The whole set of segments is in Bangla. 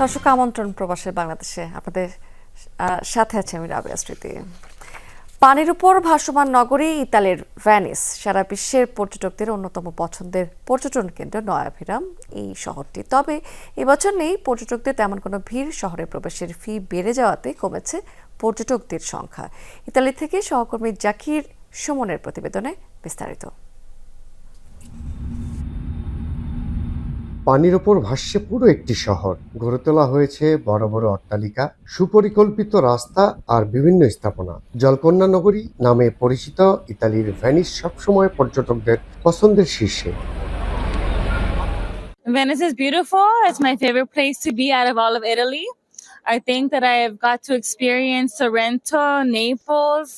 দর্শক আমন্ত্রণ প্রবাসের বাংলাদেশে। আপনাদের সাথে আছে আমি রাবিয়া স্মৃতি। পানির উপর ভাসমান নগরী ইতালির ভ্যানিস, সারা বিশ্বের পর্যটকদের অন্যতম পছন্দের পর্যটন কেন্দ্র নয়াভিরাম এই শহরটি। তবে এবছর নেই পর্যটকদের তেমন কোনো ভিড়, শহরে প্রবেশের ফি বেড়ে যাওয়াতে কমেছে পর্যটকদের সংখ্যা। ইতালি থেকে সহকর্মী জাকির সুমনের প্রতিবেদনে বিস্তারিত। পানির ওপর ভাসছে পুরো একটি শহর গড়ে তোলা হয়েছে বড় বড় অট্টালিকা সুপরিকল্পিত রাস্তা আর বিভিন্ন স্থাপনা জলকন্যা নগরী নামে পরিচিত ইতালির ভ্যানিস সবসময় পর্যটকদের পছন্দের শীর্ষে Venice is beautiful. It's my favorite place to be out of all of Italy. I think that I have got to experience Sorrento, Naples,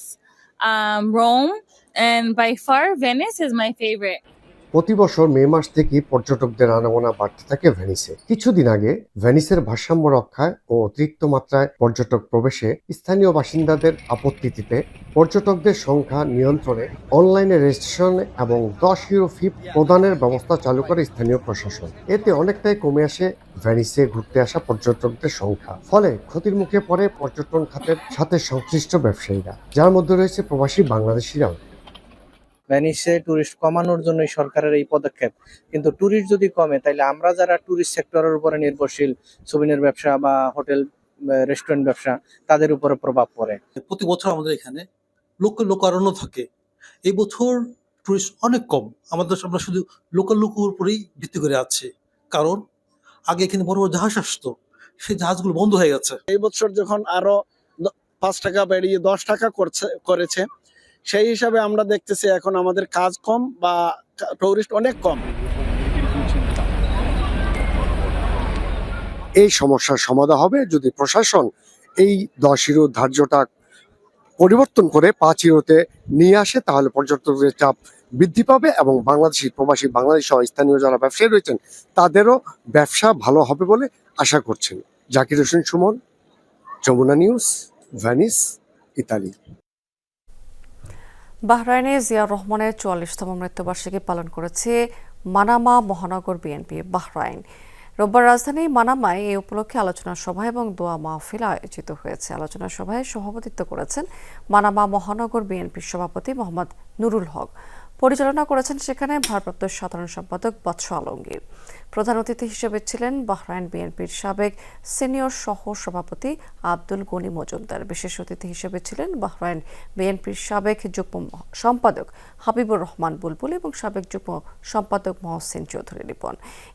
um, Rome, and by far Venice is my favorite. প্রতি বছর মে মাস থেকে পর্যটকদের আনাগোনা বাড়তে থাকে ভেনিসে। কিছুদিন আগে ভেনিসের ভারসাম্য রক্ষায় ও অতিরিক্ত মাত্রায় পর্যটক প্রবেশে স্থানীয় বাসিন্দাদের আপত্তিতে পর্যটকদের সংখ্যা নিয়ন্ত্রণে অনলাইনে রেজিস্ট্রেশন এবং দশ ইউরো ফি প্রদানের ব্যবস্থা চালু করে স্থানীয় প্রশাসন। এতে অনেকটাই কমে আসে ভেনিসে ঘুরতে আসা পর্যটকদের সংখ্যা। ফলে ক্ষতির মুখে পড়ে পর্যটন খাতের সাথে সংশ্লিষ্ট ব্যবসায়ীরা, যার মধ্যে রয়েছে প্রবাসী বাংলাদেশিরাও। ভ্যানিসে ট্যুরিস্ট কমানোর জন্যই সরকারের এই পদক্ষেপ। কিন্তু ট্যুরিস্ট যদি কমে তাহলে আমরা যারা ট্যুরিস্ট সেক্টরের উপরে নির্ভরশীল সুবিনের ব্যবসা বা হোটেল রেস্টুরেন্ট ব্যবসা তাদের উপরে প্রভাব পড়ে। প্রতি বছর আমাদের এখানে লোক লোকারণ্য থাকে। এই বছর টুরিস্ট অনেক কম। আমাদের আমরা শুধু লোকাল লোকের উপরেই ভিত্তি করে আছে। কারণ আগে এখানে বড় বড় জাহাজ আসতো। সেই জাহাজগুলো বন্ধ হয়ে গেছে। এই বছর যখন আরও পাঁচ টাকা বেরিয়ে দশ টাকা করছে করেছে সেই হিসাবে আমরা দেখতেছি এখন আমাদের কাজ কম বা টুরিস্ট অনেক কম। এই সমস্যার সমাধান হবে যদি প্রশাসন এই দশ ইউরো ধার্যটা পরিবর্তন করে পাঁচ ইউরোতে নিয়ে আসে, তাহলে পর্যটকদের চাপ বৃদ্ধি পাবে এবং বাংলাদেশি প্রবাসী, বাংলাদেশ সহ স্থানীয় যারা ব্যবসায়ী রয়েছেন, তাদেরও ব্যবসা ভালো হবে বলে আশা করছেন। Zakir Hossain Suman, Jamuna news, Venice, Italy. বাহরাইনে Zia রহমানের চুয়াল্লিশতম মৃত্যুবার্ষিকী পালন করেছে মানামা মহানগর বিএনপি বাহরাইন। রোববার রাজধানী মানামায় এ উপলক্ষে আলোচনা সভা এবং দোয়া মাহফিল আয়োজিত হয়েছে। আলোচনা সভায় সভাপতিত্ব করেছেন মানামা মহানগর বিএনপির সভাপতি মোহাম্মদ নুরুল হক। পরিচালনা করেছেন সেখানে ভারপ্রাপ্ত সাধারণ সম্পাদক বৎস আলমগীর। প্রধান অতিথি হিসেবে ছিলেন বাহরাইন বিএনপির সাবেক সিনিয়র সহ সভাপতি আব্দুল গনি মজুমদার। বিশেষ অতিথি হিসেবে ছিলেন বাহরাইন বিএনপির সাবেক যুগ্ম সম্পাদক হাবিবুর রহমান বুলবুল এবং সাবেক যুগ্ম সম্পাদক মহসিন চৌধুরী রিপন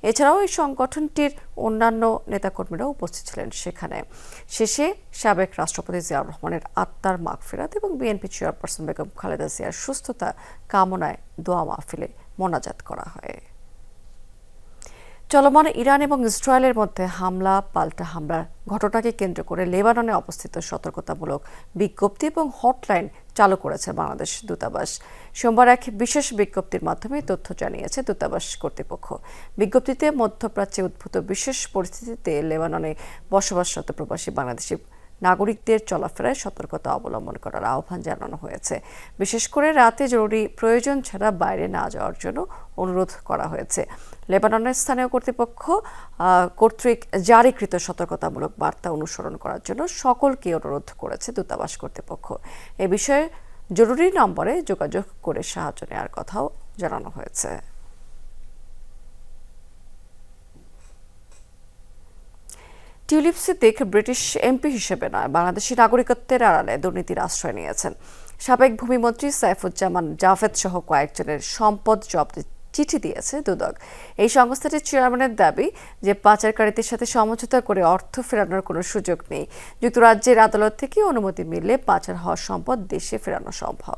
এছাড়াও এই সংগঠনটির অন্যান্য নেতাকর্মীরাও উপস্থিত ছিলেন সেখানে। শেষে সাবেক রাষ্ট্রপতি জিয়াউর রহমানের আত্মার মাগফিরাত এবং বিএনপি চেয়ারপারসন বেগম খালেদা জিয়ার সুস্থতা কামনায় দোয়া মাহফিলে মোনাজাত করা হয়। চলমান ইরান এবং ইসরায়েলের মধ্যে হামলা, পাল্টা হামলার ঘটনাকে কেন্দ্র করে লেবাননে অবস্থিত সতর্কতামূলক বিজ্ঞপ্তি এবং হটলাইন চালু করেছে বাংলাদেশ দূতাবাস। সোমবার এক বিশেষ বিজ্ঞপ্তির মাধ্যমে তথ্য জানিয়েছে দূতাবাস কর্তৃপক্ষ। বিজ্ঞপ্তিতে মধ্যপ্রাচ্যে উদ্ভূত বিশেষ পরিস্থিতিতে লেবাননে বসবাসরত প্রবাসী বাংলাদেশি নাগরিকদের চলাফেরায় সতর্কতা অবলম্বন করার আহ্বান জানানো হয়েছে। বিশেষ করে রাতে জরুরি প্রয়োজন ছাড়া বাইরে না যাওয়ার জন্য অনুরোধ করা হয়েছে। লেবাননের স্থানীয় কর্তৃপক্ষ কর্তৃক জারিকৃত সতর্কতামূলক বার্তা অনুসরণ করার জন্য সকলকে অনুরোধ করেছে দূতাবাস কর্তৃপক্ষ। এ বিষয়ে জরুরি নম্বরে যোগাযোগ করে সাহায্য নেওয়ার কথাও জানানো হয়েছে। টিউলিপ সিদ্দিক ব্রিটিশ এমপি হিসেবে নয়, বাংলাদেশি নাগরিকত্বের আড়ালে দুর্নীতির আশ্রয় নিয়েছেন। সাবেক ভূমিমন্ত্রী সাইফুজ্জামান জাভেদ সহ কয়েকজনের সম্পদ জব্দের চিঠি দিয়েছে দুদক। এই সংস্থাটির চেয়ারম্যানের দাবি যে পাচারকারীদের সাথে সমঝোতা করে অর্থ ফেরানোর কোনো সুযোগ নেই। যুক্তরাজ্যের আদালত থেকে অনুমতি মিললে পাচার হওয়া সম্পদ দেশে ফেরানো সম্ভব।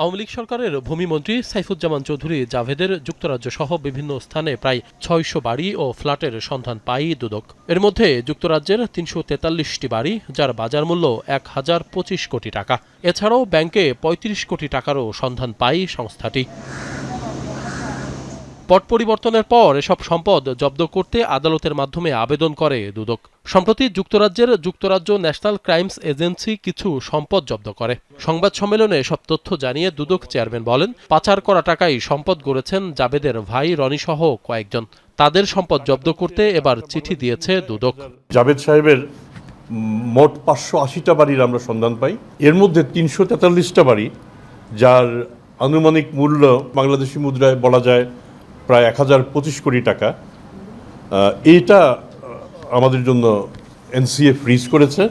আওয়ামী লীগ সরকারের ভূমিমন্ত্রী সাইফুজ্জামান চৌধুরী জাভেদের যুক্তরাজ্য সহ বিভিন্ন স্থানে প্রায় ছয়শো বাড়ি ও ফ্ল্যাটের সন্ধান পায় দুদক। এর মধ্যে যুক্তরাজ্যের তিনশো তেতাল্লিশটি বাড়ি, যার বাজার মূল্য এক হাজার পঁচিশ কোটি টাকা। এছাড়াও ব্যাংকে পঁয়ত্রিশ কোটি টাকারও সন্ধান পাই সংস্থাটি। পট পরিবর্তনের পর এসব সম্পদ জব্দ করতে আদালতের মাধ্যমে আবেদন করে দুদক। সম্প্রতি যুক্তরাজ্যের যুক্তরাজ্য ন্যাশনাল ক্রাইমস এজেন্সি কিছু সম্পদ জব্দ করে। সংবাদ সম্মেলনে সব তথ্য জানিয়ে দুদক চেয়ারম্যান বলেন, পাচার করা টাকায় সম্পদ গড়েছেন জাবেদের ভাই রনিসহ কয়েকজন। তাদের সম্পদ জব্দ করতে এবার চিঠি দিয়েছে দুদক। জাভেদ সাহেবের মোট পাঁচশো আশিটা বাড়ির আমরা সন্ধান পাই। এর মধ্যে তিনশো তেতাল্লিশটা বাড়ি, যার আনুমানিক মূল্য বাংলাদেশি মুদ্রায় বলা যায় প্রায় এক হাজার পঁচিশ কোটি টাকা। আহ, আমাদের জন্য এনসিএ ফ্রিজ করেছে।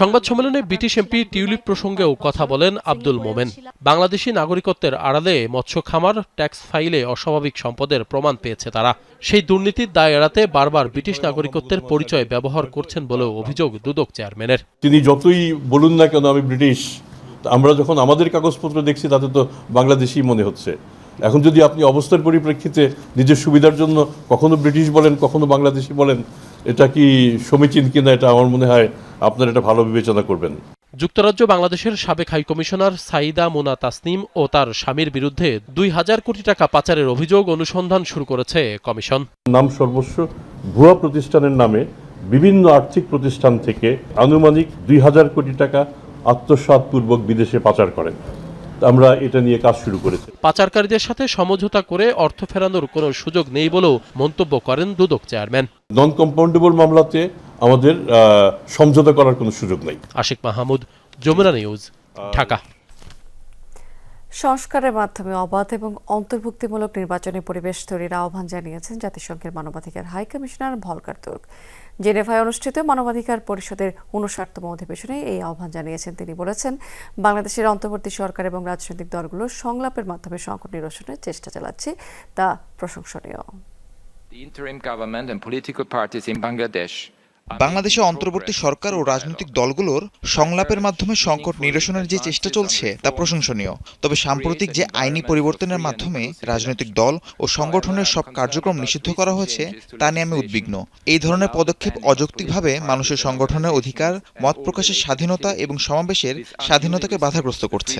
সংবাদ সম্মেলনে ব্রিটিশ এমপি টিউলিপ প্রসঙ্গেও কথা বলেন আব্দুল মোমেন। বাংলাদেশি নাগরিকত্বের আড়ালে মৎস্য খামার ট্যাক্স ফাইলে অস্বাভাবিক সম্পদের প্রমাণ পেয়েছে তারা। সেই দুর্নীতির দায় এড়াতে বারবার ব্রিটিশ নাগরিকত্বের পরিচয় ব্যবহার করছেন বলেও অভিযোগ দুদক চেয়ারম্যানের। তিনি যতই বলুন না কেন আমি ব্রিটিশ আমরা যখন আমাদের কাগজপত্র দেখছি তাতে তো বাংলাদেশি মনে হচ্ছে। এখন যদি আপনি অবস্থার পরিপ্রেক্ষিতে নিজের সুবিধার জন্য কখনো ব্রিটিশ বলেন কখনো বাংলাদেশি বলেন এটা কি সমীচীন কিনা এটা আমার মনে হয় আপনার এটা ভালো বিবেচনা করবেন। যুক্তরাজ্য বাংলাদেশের সাবেক হাইকমিশনার সাইদা মোনা তাসনিম ও তার স্বামীর বিরুদ্ধে দুই হাজার কোটি টাকা পাচারের অভিযোগ অনুসন্ধান শুরু করেছে কমিশন। নাম সর্বস্ব ভুয়া প্রতিষ্ঠানের নামে বিভিন্ন আর্থিক প্রতিষ্ঠান থেকে আনুমানিক দুই হাজার কোটি টাকা আত্মসাৎপূর্বক বিদেশে পাচার করেন। আমরা এটা নিয়ে কাজ শুরু করেছি। পাচারকারীদের সাথে সমঝোতা করে অর্থ ফেরানোর কোনো সুযোগ নেই বলেও মন্তব্য করেন দুদক চেয়ারম্যান। নন কম্পাউন্ডেবল মামলাতে আমাদের সমঝোতা করার কোনো সুযোগ নেই। আশিক মাহমুদ যমুনা নিউজ ঢাকা। সংস্কারের মাধ্যমে অবাধ এবং অন্তর্ভুক্তিমূলক নির্বাচনী পরিবেশ তৈরির আহ্বান জানিয়েছেন জাতিসংঘের মানবাধিকার হাই কমিশনার ভলকার তুর্ক। জেনেভায় অনুষ্ঠিত মানবাধিকার পরিষদের উনষাটতম অধিবেশনে এই আহ্বান জানিয়েছেন তিনি। বলেছেন, বাংলাদেশের অন্তর্বর্তী সরকার এবং রাজনৈতিক দলগুলো সংলাপের মাধ্যমে সংকট নিরসনের চেষ্টা চালাচ্ছে, তা প্রশংসনীয়। The interim government and political parties in Bangladesh বাংলাদেশে অন্তর্বর্তী সরকার ও রাজনৈতিক দলগুলোর সংলাপের মাধ্যমে সংকট নিরসনের যে চেষ্টা চলছে তা প্রশংসনীয়। তবে সাম্প্রতিক যে আইনি পরিবর্তনের মাধ্যমে রাজনৈতিক দল ও সংগঠনের সব কার্যক্রম নিষিদ্ধ করা হয়েছে তা নিয়ে আমি উদ্বিগ্ন। এই ধরনের পদক্ষেপ অযৌক্তিকভাবে মানুষের সংগঠনের অধিকার মত প্রকাশের স্বাধীনতা এবং সমাবেশের স্বাধীনতাকে বাধাগ্রস্ত করছে।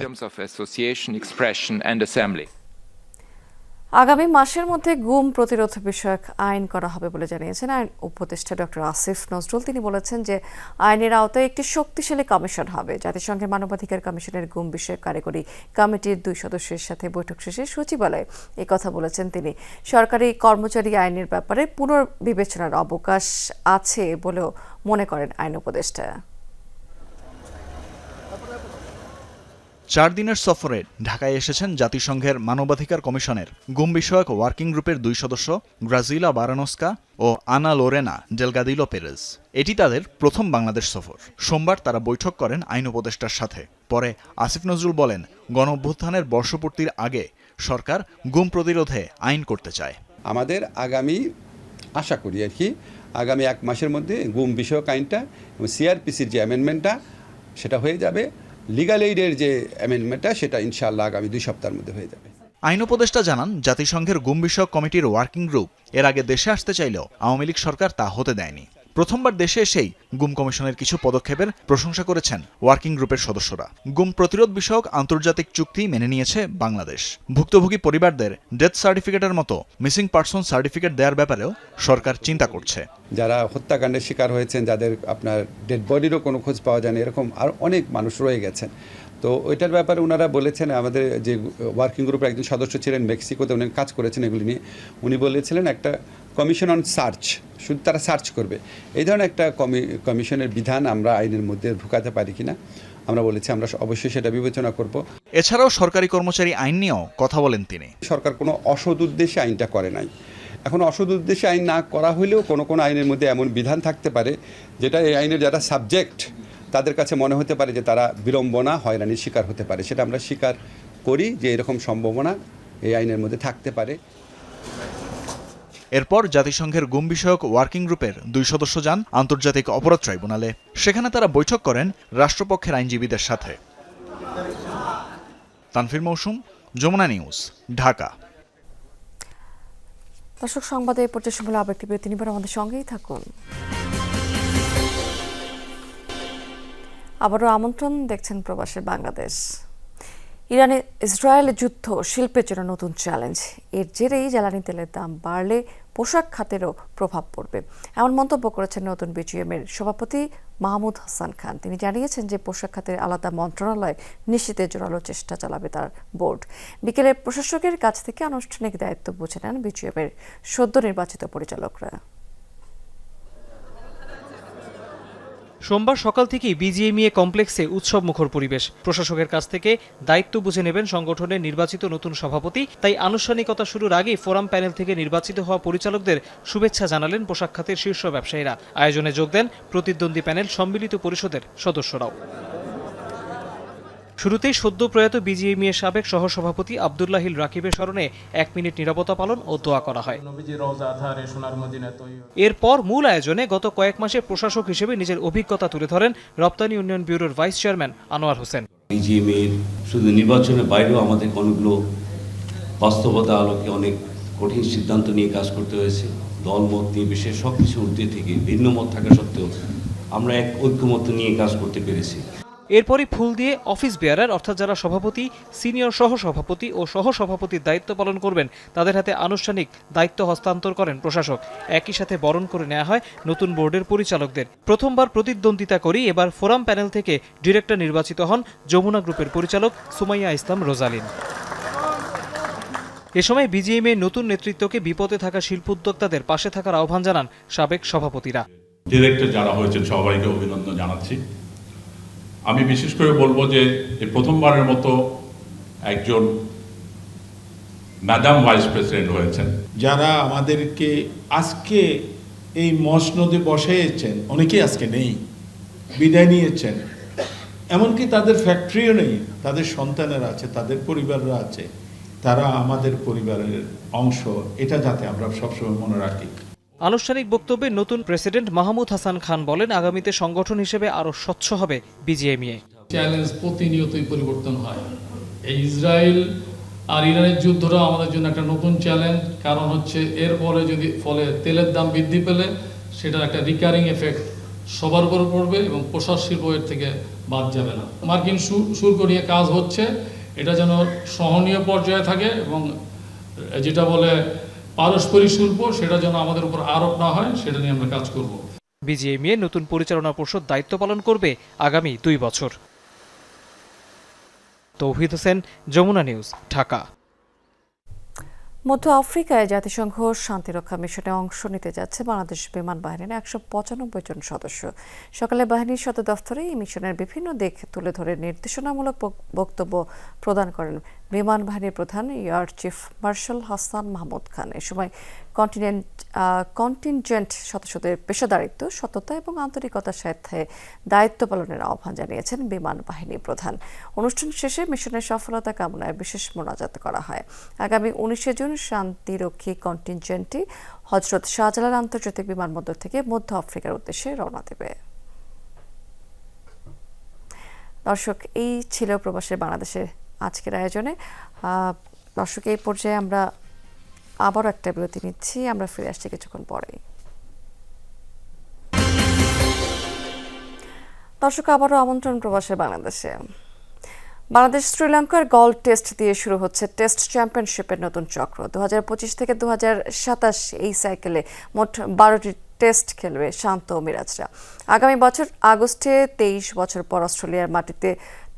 আগামী মাসের মধ্যে গুম প্রতিরোধ বিষয়ক আইন করা হবে বলে জানিয়েছেন আইন উপদেষ্টা ডক্টর আসিফ নজরুল। তিনি বলেছেন যে আইনের আওতায় একটি শক্তিশালী কমিশন হবে। জাতিসংঘের মানবাধিকার কমিশনের গুম বিষয়ক কারিগরি কমিটির দুই সদস্যের সাথে বৈঠক শেষে সচিবালয়ে এই কথা বলেছেন তিনি। সরকারি কর্মচারী আইনের ব্যাপারে পুনর্বিবেচনার অবকাশ আছে বলেও মনে করেন আইন উপদেষ্টা। চার দিনের সফরে ঢাকায় এসেছেন জাতিসংঘের মানবাধিকার কমিশনের গুম বিষয়ক ওয়ার্কিং গ্রুপের দুই সদস্য গ্রাজিলা বারানস্কা ও আনা লোরেনা ডেলগাদিলো পেরেজ। এটি তাদের প্রথম বাংলাদেশ সফর। সোমবার তারা বৈঠক করেন আইন উপদেষ্টার সাথে। পরে আসিফ নজরুল বলেন গণ অভ্যুত্থানের বর্ষপূর্তির আগে সরকার গুম প্রতিরোধে আইন করতে চায়। আমাদের আগামী, আশা করি আর কি, আগামী এক মাসের মধ্যে গুম বিষয়ক আইনটা এবং সিআরপিসির যে অ্যামেন্ডমেন্টটা সেটা হয়ে যাবে। লিগাল এইডের যে অ্যামেন্ডমেন্টটা সেটা ইনশাআল্লাহ আগামী দুই সপ্তাহের মধ্যে হয়ে যাবে। আইন উপদেষ্টা জানান, জাতিসংঘের গুম বিষয়ক কমিটির ওয়ার্কিং গ্রুপ এর আগে দেশে আসতে চাইলেও আওয়ামী লীগ সরকার তা হতে দেয়নি। প্রথমবার দেশে এসেই গুম কমিশনের কিছু পদক্ষেপের প্রশংসা করেছেন ওয়ার্কিং গ্রুপের সদস্যরা। গুম প্রতিরোধ বিষয়ক আন্তর্জাতিক চুক্তি মেনে নিয়েছে বাংলাদেশ। ভুক্তভোগী পরিবারদের ডেথ সার্টিফিকেটের মতো মিসিং পার্সন সার্টিফিকেট দেওয়ার ব্যাপারেও সরকার চিন্তা করছে। যারা হত্যাকাণ্ডের শিকার হয়েছেন, যাদের আপনার ডেড বডিরও কোনো খোঁজ পাওয়া যায়নি, এরকম আর অনেক মানুষ রয়ে গেছেন। তো ওইটার ব্যাপারে ওনারা বলেছেন, আমাদের যে ওয়ার্কিং গ্রুপের একজন সদস্য ছিলেন মেক্সিকোতে, উনি কাজ করেছেন এগুলি নিয়ে। উনি বলেছিলেন, একটা কমিশন অন সার্চ শুধু তারা সার্চ করবে। এই ধরনের একটা কমি কমিশনের বিধান আমরা আইনের মধ্যে ঢুকাতে পারি কিনা আমরা বলেছি আমরা অবশ্যই সেটা বিবেচনা করব। এছাড়াও সরকারি কর্মচারী আইন নিয়েও কথা বলেন তিনি। সরকার কোনো অসৎ উদ্দেশ্যে আইনটা করে নাই। এখন অসৎ উদ্দেশ্যে আইন না করা হলেও কোনো কোনো আইনের মধ্যে এমন বিধান থাকতে পারে যেটা এই আইনের যারা সাবজেক্ট তাদের কাছে মনে হতে পারে যে তারা বিড়ম্বনা হয়রানির শিকার হতে পারে। সেটা আমরা স্বীকার করি যে এরকম সম্ভাবনা এই আইনের মধ্যে থাকতে পারে। এরপর জাতিসংঘের গুম বিষয়ক ওয়ার্কিং গ্রুপের দুই সদস্য যান আন্তর্জাতিক অপরাধ ট্রাইব্যুনালে। সেখানে তারা বৈঠক করেন রাষ্ট্রপক্ষের আইনজীবীদের সাথে। তানফির মৌসুম, যমুনা নিউজ, ঢাকা। দর্শক, সংবাদে পর্যায়ে একটি বিরতি নিবার আমাদের সঙ্গেই থাকুন। আবারও আমন্ত্রণ দেখছেন প্রবাসের বাংলাদেশ। ইরানে ইসরায়েল যুদ্ধ শিল্পের জন্য নতুন চ্যালেঞ্জ এর জেরেই জ্বালানি তেলের দাম বাড়লে পোশাক খাতেরও প্রভাব পড়বে। এমন মন্তব্য করেছেন নতুন বিজিএমের সভাপতি মাহমুদ হাসান খান। তিনি জানিয়েছেন যে পোশাক খাতের আলাদা মন্ত্রণালয় নিশ্চিতের জোরালো চেষ্টা চালাবে তার বোর্ড। বিকেলে প্রশাসকের কাছ থেকে আনুষ্ঠানিক দায়িত্ব বুঝে নেন বিজিএমের সদ্য নির্বাচিত পরিচালকরা। সোমবার সকাল থেকেই বিজিএমইএ কমপ্লেক্সে উৎসব মুখর পরিবেশ। প্রশাসকের কাছ থেকে দায়িত্ব বুঝে নেবেন সংগঠনের নির্বাচিত নতুন সভাপতি। তাই আনুষ্ঠানিকতা শুরুর আগেই ফোরাম প্যানেল থেকে নির্বাচিত হওয়া পরিচালকদের শুভেচ্ছা জানালেন পোশাক খাতের শীর্ষ ব্যবসায়ীরা। আয়োজনে যোগ দেন প্রতিদ্বন্দ্বী প্যানেল সম্মিলিত পরিষদের সদস্যরাও। শুরুতেই সদ্য প্রয়াত বিজিএমইএ সাবেক সহসভাপতি আবদুল্লাহিল রাকিবের স্মরণে এক মিনিট নিরাপত্তা পালন ও দোয়া করা হয়। এরপর মূল আয়োজনে গত কয়েক মাসে প্রশাসক হিসেবে নিজের অভিজ্ঞতা তুলে ধরেন রপ্তানি উন্নয়ন ব্যুরোর ভাইস চেয়ারম্যান আনোয়ার হোসেন। বিজিএমের শুধু নির্বাচনের বাইরেও আমাদের অনেকগুলো বাস্তবতা আলোকে অনেক কঠিন সিদ্ধান্ত নিয়ে কাজ করতে হয়েছে। দলমত নির্বিশেষ সব কিছু ঊর্ধ্বে থেকে ভিন্ন মত থাকা সত্ত্বেও আমরা এক ঐক্যমত নিয়ে কাজ করতে পেরেছি। এরপরই ফুল দিয়ে অফিস বেয়ারার, অর্থাৎ যারা সভাপতি, সিনিয়র সহ সভাপতি ও সহ সভাপতির দায়িত্ব পালন করবেন, তাদের হাতে আনুষ্ঠানিক দায়িত্ব হস্তান্তর করেন প্রশাসক। একই সাথে বরণ করে নেওয়া হয় নতুন বোর্ডের পরিচালকদের। প্রথমবার প্রতিদ্বন্দ্বিতা করেই এবার ফোরাম প্যানেল থেকে ডিরেক্টর নির্বাচিত হন যমুনা গ্রুপের পরিচালক সুমাইয়া ইসলাম রোজালিন। এ সময় বিজিএমএ নতুন নেতৃত্বকে বিপদে থাকা শিল্পোদ্যোক্তাদের পাশে থাকার আহ্বান জানান সাবেক সভাপতিরা। ডিরেক্টর যারা হয়েছেন, সবাইকে অভিনন্দন জানাচ্ছি। আমি বিশেষ করে বলব যে প্রথমবারের মতো একজন ম্যাডাম ভাইস প্রেসিডেন্ট হয়েছেন। যারা আমাদেরকে আজকে এই মসনদে বসাইয়েছেন অনেকেই আজকে নেই, বিদায় নিয়েছেন। এমনকি তাদের ফ্যাক্টরিও নেই, তাদের সন্তানেরা আছে, তাদের পরিবাররা আছে, তারা আমাদের পরিবারের অংশ, এটা যাতে আমরা সবসময় মনে রাখি। আনুষ্ঠানিক বক্তব্যে নতুন প্রেসিডেন্ট মাহমুদ হাসান খান বলেন, আগামীতে সংগঠন হিসেবে আরও স্বচ্ছ হবে বিজিএমইএ। চ্যালেঞ্জ প্রতিনিয়তই পরিবর্তন হয়। এই ইসরায়েল আর ইরানের যুদ্ধটা আমাদের জন্য একটা নতুন চ্যালেঞ্জ কারণ হচ্ছে এরপরে যদি, ফলে তেলের দাম বৃদ্ধি পেলে সেটার একটা রিকারিং এফেক্ট সবার উপর পড়বে এবং প্রসার শিল্প এর থেকে বাদ যাবে না। মার্কিন শুল্ক নিয়ে কাজ হচ্ছে, এটা যেন সহনীয় পর্যায়ে থাকে এবং যেটা বলে পারস্পরিক শুল্ক সেটা যেন আমাদের উপর আরোপ না হয় সেটা নিয়ে আমরা কাজ করব। বিজিএমইএ নতুন পরিচালনা পর্ষদ দায়িত্ব পালন করবে আগামী দুই বছর। তৌহিদ হোসেন যমুনা নিউজ ঢাকা। মধ্য আফ্রিকায় জাতিসংঘ শান্তিরক্ষা মিশনে অংশ নিতে যাচ্ছে বাংলাদেশ বিমান বাহিনীর একশো পঁচানব্বই জন সদস্য। সকালে বাহিনীর সদর দফতরে এই মিশনের বিভিন্ন দিক তুলে ধরে নির্দেশনামূলক বক্তব্য প্রদান করেন বিমান বাহিনীর প্রধান air chief marshal Hasan Mahmud Khan. এ সময় কন্টিনেন্ট কন্টিনজেন্ট সদস্যদের পেশাদারিত্ব, সততা এবং আন্তরিকতার সাথে দায়িত্ব পালনের আহ্বান জানিয়েছেন বিমান বাহিনী প্রধান। অনুষ্ঠান শেষে মিশনের সফলতা কামনায় বিশেষ মোনাজাত করা হয়। আগামী উনিশে জুন শান্তিরক্ষী কন্টিনজেন্টটি হজরত শাহজালাল আন্তর্জাতিক বিমানবন্দর থেকে মধ্য আফ্রিকার উদ্দেশ্যে রওনা দেবে। দর্শক, এই ছিল প্রবাসের বাংলাদেশের আজকের আয়োজনে। দর্শক, এই পর্যায়ে আমরা আবারও একটা বিরতি নিচ্ছি, আমরা ফিরে আসছি কিছুক্ষণ পরেই। দর্শক, আবারও আমন্ত্রণ প্রবাসের বাংলাদেশে। বাংলাদেশ শ্রীলঙ্কার গল টেস্ট দিয়ে শুরু হচ্ছে টেস্ট চ্যাম্পিয়নশিপের নতুন চক্র। দু হাজার পঁচিশ থেকে দু হাজার সাতাশ এই সাইকেলে মোট বারোটি টেস্ট খেলবে শান্ত মিরাজরা। আগামী বছর আগস্টে তেইশ বছর পর অস্ট্রেলিয়ার মাটিতে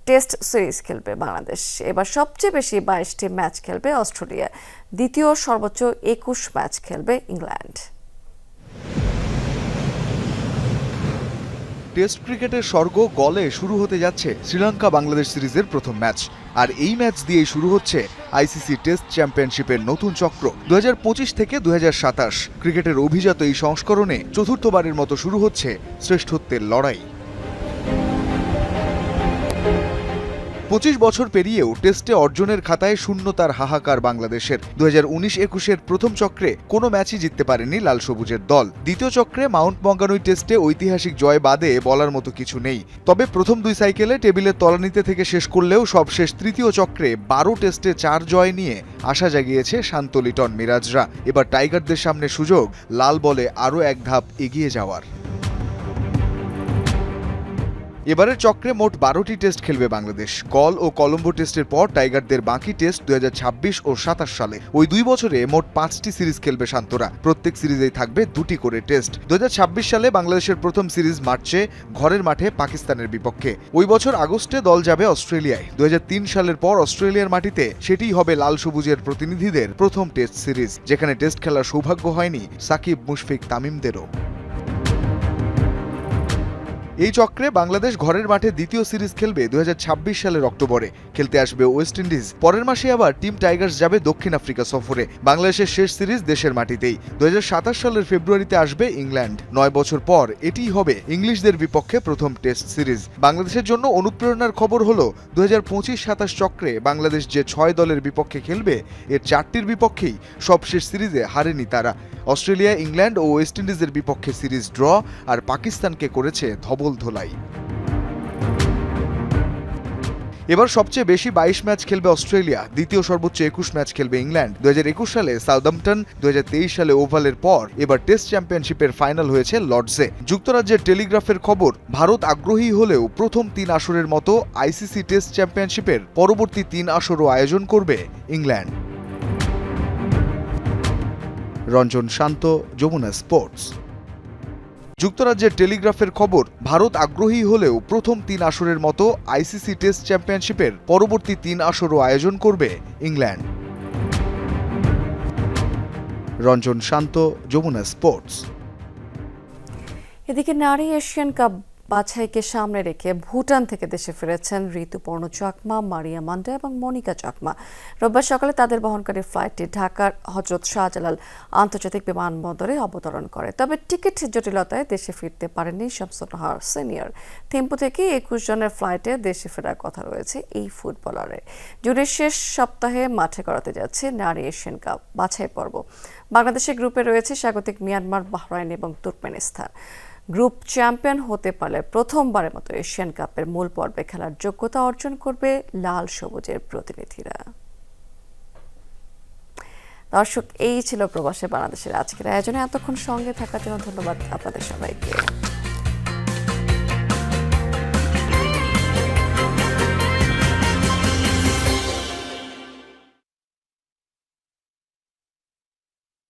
টেস্ট সিরিজ খেলবে বাংলাদেশ। এবার সবচেয়ে বেশি বাইশটি ম্যাচ খেলবে অস্ট্রেলিয়া। দ্বিতীয় সর্বোচ্চ একুশ ম্যাচ খেলবে ইংল্যান্ড। টেস্ট ক্রিকেটের স্বর্গ গলে শুরু হতে যাচ্ছে শ্রীলঙ্কা বাংলাদেশ সিরিজের প্রথম ম্যাচ। আর এই ম্যাচ দিয়েই শুরু হচ্ছে আইসিসি টেস্ট চ্যাম্পিয়নশিপের নতুন চক্র। দুই হাজার পঁচিশ থেকে দুই হাজার সাতাশ ক্রিকেটের অভিজাত এই সংস্করণে চতুর্থবারের মতো শুরু হচ্ছে শ্রেষ্ঠত্বের লড়াই। পঁচিশ বছর পেরিয়েও টেস্টে অর্জনের খাতায় শূন্যতার হাহাকার বাংলাদেশের। দু হাজার উনিশ একুশের প্রথম চক্রে কোনো ম্যাচই জিততে পারেনি লাল সবুজের দল। দ্বিতীয় চক্রে মাউন্ট মঙ্গানুই টেস্টে ঐতিহাসিক জয় বাদে বলার মতো কিছু নেই। তবে প্রথম দুই সাইকেলে টেবিলের তলানিতে থেকে শেষ করলেও সবশেষ তৃতীয় চক্রে বারো টেস্টে চার জয় নিয়ে আশা জাগিয়েছে শান্ত লিটন মিরাজরা। এবার টাইগারদের সামনে সুযোগ, লাল বলে আরও এক ধাপ এগিয়ে যাওয়ার। এবারের চক্রে মোট বারোটি টেস্ট খেলবে বাংলাদেশ। কল ও কলম্বো টেস্টের পর টাইগারদের বাকি টেস্ট দু হাজার ছাব্বিশ ও সাতাশ সালে। ওই দুই বছরে মোট পাঁচটি সিরিজ খেলবে শান্তরা। প্রত্যেক সিরিজেই থাকবে দুটি করে টেস্ট। দুহাজার ছাব্বিশ সালে বাংলাদেশের প্রথম সিরিজ মার্চে ঘরের মাঠে পাকিস্তানের বিপক্ষে। ওই বছর আগস্টে দল যাবে অস্ট্রেলিয়ায়। দু হাজার তিন সালের পর অস্ট্রেলিয়ার মাটিতে সেটিই হবে লাল সবুজের প্রতিনিধিদের প্রথম টেস্ট সিরিজ, যেখানে টেস্ট খেলার সৌভাগ্য হয়নি সাকিব মুশফিক তামিমদেরও। এই চক্রে বাংলাদেশ ঘরের মাঠে দ্বিতীয় সিরিজ খেলবে দুই হাজার ছাব্বিশ সালের অক্টোবরে। খেলতে আসবে ওয়েস্ট ইন্ডিজ। পরের মাসে আবার টিম টাইগার্স যাবে দক্ষিণ আফ্রিকা সফরে। বাংলাদেশের শেষ সিরিজ দেশের মাটিতেই। দুহাজার সাতাশ সালের ফেব্রুয়ারিতে আসবে ইংল্যান্ড। নয় বছর পর এটিই হবে ইংলিশদের বিপক্ষে প্রথম টেস্ট সিরিজ। বাংলাদেশের জন্য অনুপ্রেরণার খবর হলো দু হাজার পঁচিশ সাতাশ চক্রে বাংলাদেশ যে ছয় দলের বিপক্ষে খেলবে, এর চারটির বিপক্ষেই সবশেষ সিরিজে হারেনি তারা। অস্ট্রেলিয়া, ইংল্যান্ড ও ওয়েস্ট ইন্ডিজের বিপক্ষে সিরিজ ড্র আর পাকিস্তানকে করেছে ধবল ধোলাই। এবার সবচেয়ে বেশি বাইশ ম্যাচ খেলবে অস্ট্রেলিয়া, দ্বিতীয় সর্বোচ্চ একুশ ম্যাচ খেলবে ইংল্যান্ড। হাজার একুশ সালে সাউদাম্পটন দুই হাজার তেইশ সালে ওভালের পর এবার টেস্ট চ্যাম্পিয়নশিপের ফাইনাল হয়েছে লর্ডসে। যুক্তরাজ্যের টেলিগ্রাফের খবর, ভারত আগ্রহী হলেও প্রথম তিন আসরের মতো আইসিসি টেস্ট চ্যাম্পিয়নশিপের পরবর্তী তিন আসরও আয়োজন করবে ইংল্যান্ড। রঞ্জন শান্ত, যমুনা স্পোর্টস। যুক্তরাজ্যের টেলিগ্রাফের খবর, ভারত আগ্রহী হলেও প্রথম তিন আসরের মতো আইসিসি টেস্ট চ্যাম্পিয়নশিপের পরবর্তী তিন আসরও আয়োজন করবে ইংল্যান্ড। রঞ্জন শান্ত, যমুনা স্পোর্টস। এদিকে নারী এশিয়ান কাপ বাছাইকে সামনে রেখে ভুটান থেকে দেশে ফিরেছেন ঋতুপর্ণ চাকমা, মারিয়া মান্ডা এবং মনিকা চাকমা। রোববার সকালে তাদের বহনকারী ফ্লাইটটি ঢাকার হজরত শাহজালাল আন্তর্জাতিক বিমানবন্দরে অবতরণ করে। তবে টিকিট জটিলতায় দেশে ফিরতে পারেননি শামসুন্নাহার সিনিয়র। থিম্পু থেকে একুশ জনের ফ্লাইটে দেশে ফেরার কথা রয়েছে এই ফুটবলারের জুনের শেষ সপ্তাহে মাঠে করাতে যাচ্ছে নারী এশিয়ান কাপ বাছাই পর্ব বাংলাদেশের গ্রুপে রয়েছে স্বাগতিক মিয়ানমার, বাহরাইন এবং তুর্কমেনিস্তান। গ্রুপ চ্যাম্পিয়ন হতে পারলে প্রথমবারের মতো এশিয়ান কাপের মূল পর্বে খেলার যোগ্যতা অর্জন করবে লাল সবুজের প্রতিনিধিরা। দর্শক, এই ছিল প্রবাসে বাংলাদেশের আজকের আয়োজনে। এতক্ষণ সঙ্গে থাকার জন্য ধন্যবাদ আপনাদের সবাইকে।